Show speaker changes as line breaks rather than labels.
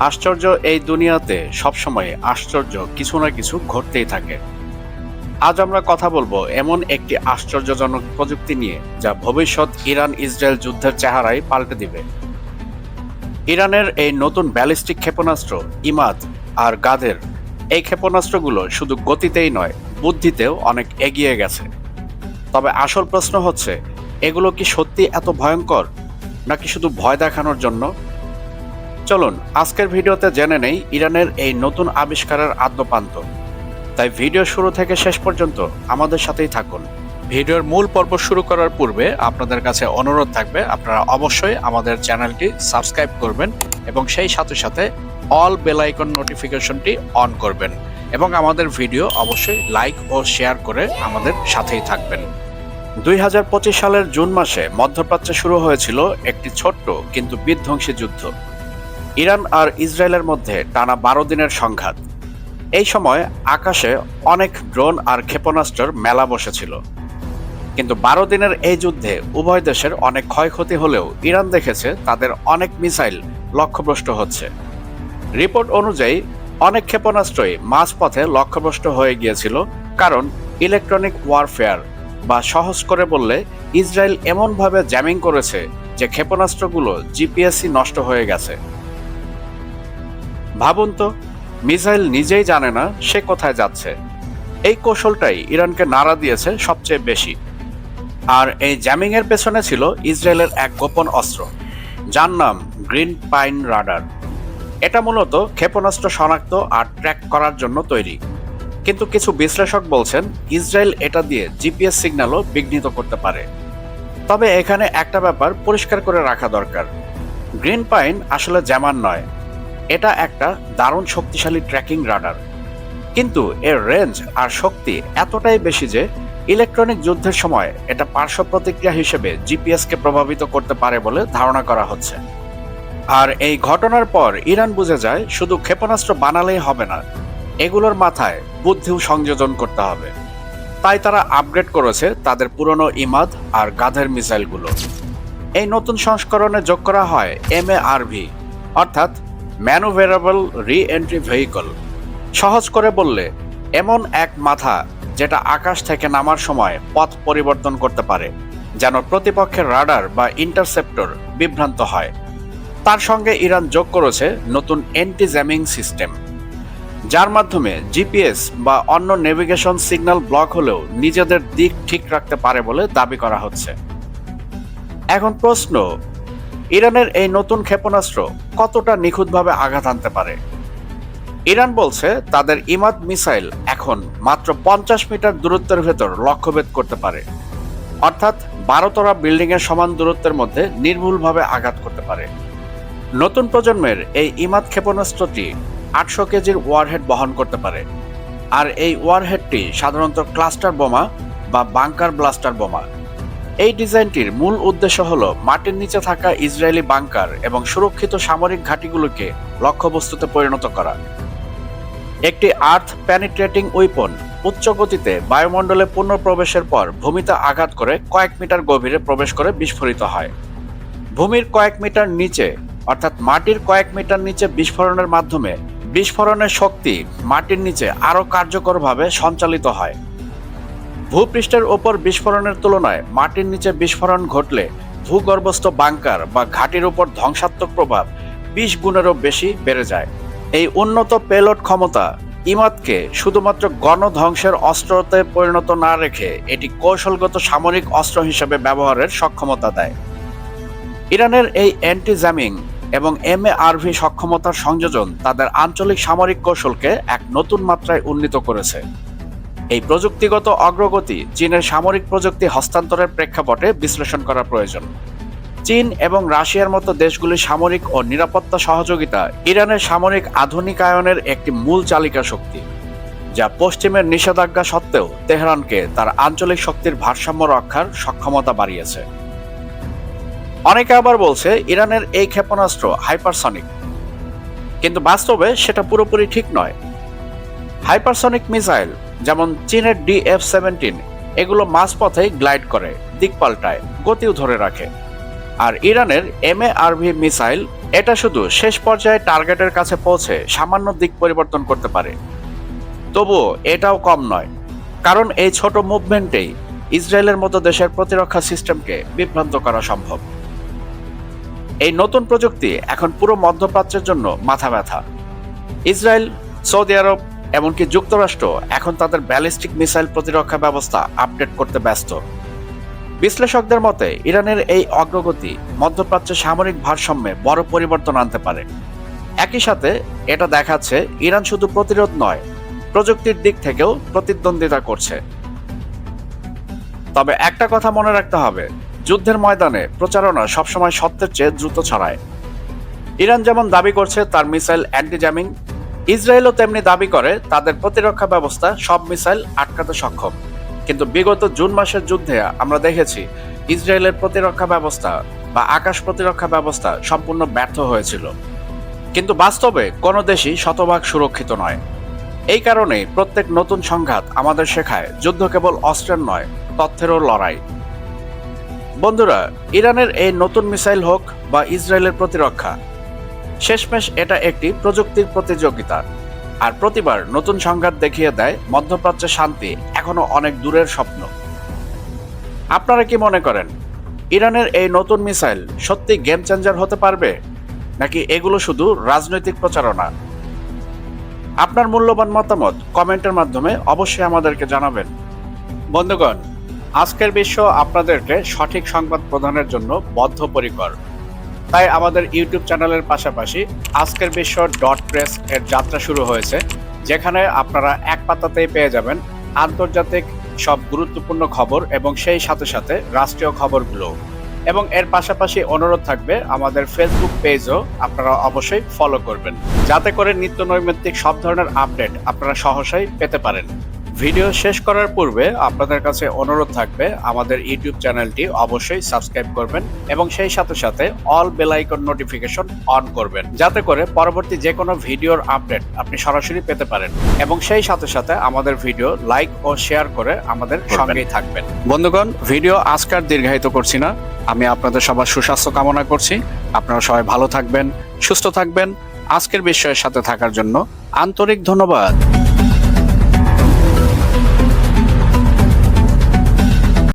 আশ্চর্য এই দুনিয়াতে সবসময় আশ্চর্য কিছু না কিছু ঘটতেই থাকে। আজ আমরা কথা বলব এমন একটি আশ্চর্যজনক প্রযুক্তি নিয়ে যা ভবিষ্যৎ ইরান ইসরায়েল যুদ্ধের চেহারায় পাল্টে দিবে। ইরানের এই নতুন ব্যালিস্টিক ক্ষেপণাস্ত্র ইমাদ আর গাদের এই ক্ষেপণাস্ত্রগুলো শুধু গতিতেই নয়, বুদ্ধিতেও অনেক এগিয়ে গেছে। তবে আসল প্রশ্ন হচ্ছে, এগুলো কি সত্যি এত ভয়ঙ্কর? নাকি শুধু ভয় দেখানোর জন্য? চলুন, আজকের ভিডিওতে জেনে নেই ইরানের এই নতুন আবিষ্কারের আদ্যপান্ত। তাই ভিডিও শুরু থেকে শেষ পর্যন্ত আমাদের সাথেই থাকুন। ভিডিওর মূল পর্ব শুরু করার পূর্বে আপনাদের কাছে অনুরোধ থাকবে, আপনারা অবশ্যই আমাদের চ্যানেলটি সাবস্ক্রাইব করবেন এবং সেই সাথে সাথে অল বেল আইকন নোটিফিকেশনটি অন করবেন এবং আমাদের ভিডিও অবশ্যই লাইক ও শেয়ার করে আমাদের সাথেই থাকবেন। দুই হাজার পঁচিশ সালের জুন মাসে মধ্যপ্রাচ্যে শুরু হয়েছিল একটি ছোট্ট কিন্তু বিধ্বংসী যুদ্ধ। ইরান আর ইসরায়েলের মধ্যে টানা বারো দিনের সংঘাত। এই সময় আকাশে অনেক ড্রোন আর ক্ষেপণাস্ত্রের মেলা বসেছিল। কিন্তু বারো দিনের এই যুদ্ধে উভয় দেশের অনেক ক্ষয়ক্ষতি হলেও ইরান দেখেছে তাদের অনেক মিসাইল লক্ষ্যভ্রষ্ট হচ্ছে। রিপোর্ট অনুযায়ী, অনেক ক্ষেপণাস্ত্রই মাঝপথে লক্ষ্যভ্রষ্ট হয়ে গিয়েছিল কারণ ইলেকট্রনিক ওয়ারফেয়ার বা সহজ করে বললে, ইসরায়েল এমনভাবে জ্যামিং করেছে যে ক্ষেপণাস্ত্রগুলো জিপিএসসি নষ্ট হয়ে গেছে। ভাবুন তো, মিসাইল নিজেই জানে না সে কোথায় যাচ্ছে। এই কৌশলটাই ইরানকে নাড়া দিয়েছে সবচেয়ে বেশি। আর এই জ্যামিং এর পেছনে ছিল ইসরায়েলের এক গোপন অস্ত্র, যার নাম গ্রিন পাইন রাডার। এটা মূলত ক্ষেপণাস্ত্র শনাক্ত আর ট্র্যাক করার জন্য তৈরি। কিন্তু কিছু বিশ্লেষক বলছেন, ইসরায়েল এটা দিয়ে জিপিএস সিগন্যালও বিঘ্নিত করতে পারে। তবে এখানে একটা ব্যাপার পরিষ্কার করে রাখা দরকার। গ্রিন পাইন আসলে জ্যামান নয় এটা একটা দারুণ শক্তিশালী ট্র্যাকিং রাডার। কিন্তু এর রেঞ্জ আর শক্তি এতটাই বেশি যে ইলেকট্রনিক যুদ্ধের সময় এটা পার্শ্ব প্রতিক্রিয়া হিসেবে জিপিএসকে প্রভাবিত করতে পারে বলে ধারণা করা হচ্ছে। আর এই ঘটনার পর ইরান বুঝে যায় শুধু ক্ষেপণাস্ত্র বানালেই হবে না, এগুলোর মাথায় বুদ্ধিও সংযোজন করতে হবে। তাই তারা আপগ্রেড করেছে তাদের পুরনো ইমাদ আর গাধের মিসাইলগুলো। এই নতুন সংস্করণে যোগ করা হয় এম অর্থাৎ ম্যানুভেরেবল রি এন্ট্রি ভেহিকল। সহজ করে বললে, এমন এক মাথা যেটা আকাশ থেকে নামার সময় পথ পরিবর্তন করতে পারে, যেন প্রতিপক্ষের রাডার বা ইন্টারসেপ্টর বিভ্রান্ত হয়। তার সঙ্গে ইরান যোগ করেছে নতুন অ্যান্টি জ্যামিং সিস্টেম, যার মাধ্যমে জিপিএস বা অন্য নেভিগেশন সিগন্যাল ব্লক হলেও নিজেদের দিক ঠিক রাখতে পারে বলে দাবি করা হচ্ছে। এখন প্রশ্ন ইরানের এই নতুন ক্ষেপণাস্ত্র কতটা নিখুঁতভাবে আঘাত আনতে পারে? ইরান বলছে তাদের ইমাদ মিসাইল এখন মাত্র পঞ্চাশ মিটার দূরত্বের ভেতর লক্ষ্যভেদ করতে পারে। অর্থাৎ বারোতলা বিল্ডিং এর সমান দূরত্বের মধ্যে নির্ভুলভাবে আঘাত করতে পারে। নতুন প্রজন্মের এই ইমাদ ক্ষেপণাস্ত্রটি আটশো কেজির ওয়ারহেড বহন করতে পারে। আর এই ওয়ারহেডটি সাধারণত ক্লাস্টার বোমা বা বাংকার ব্লাস্টার বোমা। এই ডিজাইনটির মূল উদ্দেশ্য হল মাটির নিচে থাকা ইসরায়েলি বাংকার এবং সুরক্ষিত সামরিক ঘাঁটিগুলোকে লক্ষ্যবস্তুতে পরিণত করা। একটি আর্থ প্যানিট্রেটিং উইপন উচ্চ গতিতে বায়ুমণ্ডলে পুনঃপ্রবেশের পর ভূমিতে আঘাত করে কয়েক মিটার গভীরে প্রবেশ করে বিস্ফোরিত হয়। ভূমির কয়েক মিটার নিচে, অর্থাৎ মাটির কয়েক মিটার নিচে বিস্ফোরণের মাধ্যমে বিস্ফোরণের শক্তি মাটির নিচে আরও কার্যকরভাবে সঞ্চালিত হয়। ভূপৃষ্ঠের ওপর বিস্ফোরণের তুলনায় মাটির নিচে বিস্ফোরণ ঘটলে ভূগর্ভস্থ বাংকার বা ঘাটির উপর ধ্বংসাত্মক প্রভাব বিশ গুণেরও বেশি বেড়ে যায়। এই উন্নত পেলোড ক্ষমতা ইমাদকে শুধুমাত্র গণধ্বংসের অস্ত্রতে পরিণত না রেখে এটি কৌশলগত সামরিক অস্ত্র হিসেবে ব্যবহারের সক্ষমতা দেয়। ইরানের এই অ্যান্টি জ্যামিং এবং এম আরভি সক্ষমতার সংযোজন তাদের আঞ্চলিক সামরিক কৌশলকে এক নতুন মাত্রায় উন্নীত করেছে। এই প্রযুক্তিগত অগ্রগতি চীনের সামরিক প্রযুক্তি হস্তান্তরের প্রেক্ষাপটে বিশ্লেষণ করা প্রয়োজন। চীন এবং রাশিয়ার মতো দেশগুলির সামরিক ও নিরাপত্তা সহযোগিতা ইরানের সামরিক আধুনিকায়নের একটি মূল চালিকা শক্তি, যা পশ্চিমের নিষেধাজ্ঞা সত্ত্বেও তেহরানকে তার আঞ্চলিক শক্তির ভারসাম্য রক্ষার সক্ষমতা বাড়িয়েছে। অনেকে আবার বলছে, ইরানের এই ক্ষেপণাস্ত্র হাইপারসনিক। কিন্তু বাস্তবে সেটা পুরোপুরি ঠিক নয়। হাইপারসনিক মিসাইল যেমন চীনের ডি এফ সেভেন্টিন, এগুলো মাঝপথে গ্লাইড করে, দিক পাল্টায়, গতিও ধরে রাখে। আর ইরানের এম আরভি মিসাইল, এটা শুধু শেষ পর্যায়ে টার্গেটের কাছে পৌঁছে সামান্য দিক পরিবর্তন করতে পারে। তবুও এটাও কম নয়, কারণ এই ছোট মুভমেন্টেই ইসরায়েলের মতো দেশের প্রতিরক্ষা সিস্টেমকে বিভ্রান্ত করা সম্ভব। এই নতুন প্রযুক্তি এখন পুরো মধ্যপ্রাচ্যের জন্য মাথা ব্যথা। ইসরায়েল, সৌদি আরব এমনকি যুক্তরাষ্ট্র এখন তাদের ব্যালিস্টিক মিসাইল প্রতিরক্ষা ব্যবস্থা আপডেট করতে ব্যস্ত। বিশ্লেষকদের মতে, ইরানের এই অগ্রগতি মধ্যপ্রাচ্যের সামরিক ভারসাম্যে বড় পরিবর্তন আনতে পারে। একই সাথে, এটা দেখাচ্ছে ইরান শুধু প্রতিরোধ নয়, প্রযুক্তির দিক থেকেও প্রতিদ্বন্দ্বিতা করছে। তবে একটা কথা মনে রাখতে হবে, যুদ্ধের ময়দানে প্রচারণা সবসময় সত্যের চেয়ে দ্রুত ছড়ায়। ইরান যেমন দাবি করছে, তার মিসাইল অ্যান্টি জ্যামিং ইসরায়েলও তেমনি দাবি করে, তাদের প্রতিরক্ষা ব্যবস্থা সব মিসাইল আটকাতে সক্ষম। কিন্তু বিগত জুন মাসের যুদ্ধে আমরা দেখেছি, ইসরায়েলের প্রতিরক্ষা ব্যবস্থা বা আকাশ প্রতিরক্ষা ব্যবস্থা সম্পূর্ণ ব্যর্থ হয়েছিল। কিন্তু বাস্তবে কোনো দেশই শতভাগ সুরক্ষিত নয়। এই কারণেই প্রত্যেক নতুন সংঘাত আমাদের শেখায়, যুদ্ধ কেবল অস্ত্রের নয়, তথ্যেরও লড়াই। বন্ধুরা, ইরানের এই নতুন মিসাইল হোক বা ইসরায়েলের প্রতিরক্ষা শেষমেশ এটা একটি প্রযুক্তির প্রতিযোগিতা। আর প্রতিবার নতুন সংঘাত দেখিয়ে দেয় মধ্যপ্রাচ্যে শান্তি এখনও অনেক দূরের স্বপ্ন। আপনারা কি মনে করেন, ইরানের এই নতুন মিসাইল সত্যি গেম চেঞ্জার হতে পারবে? নাকি এগুলো শুধু রাজনৈতিক প্রচারণা? আপনার মূল্যবান মতামত কমেন্টের মাধ্যমে অবশ্যই আমাদেরকে জানাবেন। বন্ধুগণ, আজকের বিশ্ব আপনাদেরকে সঠিক সংবাদ প্রদানের জন্য বদ্ধপরিকর। তাই আমাদের ইউটিউব চ্যানেলের পাশাপাশি আজকের বিশ্ব ডট প্রেস এর যাত্রা শুরু হয়েছে, যেখানে আপনারা এক পাতাতেই পেয়ে যাবেন আন্তর্জাতিক সব গুরুত্বপূর্ণ খবর এবং সেই সাথে সাথে রাষ্ট্রীয় খবরগুলো এবং এর পাশাপাশি অনুরোধ থাকবে আমাদের ফেসবুক পেজও আপনারা অবশ্যই ফলো করবেন। যাতে করে নিত্য নৈমিত্তিক সব ধরনের আপডেট আপনারা সহসাই পেতে পারেন। ভিডিও শেষ করার পূর্বে আপনাদের কাছে অনুরোধ থাকবে আমাদের ইউটিউব চ্যানেলটি অবশ্যই সাবস্ক্রাইব করবেন এবং সেই সাথে সাথে all bell icon notification on করবেন যাতে করে পরবর্তী যে কোনো ভিডিওর আপডেট আপনি সরাসরি পেতে পারেন এবং সেই সাথে সাথে আমাদের ভিডিও লাইক ও শেয়ার করে আমাদের সঙ্গেই থাকবেন। বন্ধুগণ ভিডিও আজকার দীর্ঘায়িত করছি না। আমি আপনাদের সবার সুস্বাস্থ্য কামনা করছি। আপনারা সবাই ভালো থাকবেন সুস্থ থাকবেন। আজকের বিষয়ের সাথে থাকার জন্য আন্তরিক ধন্যবাদ।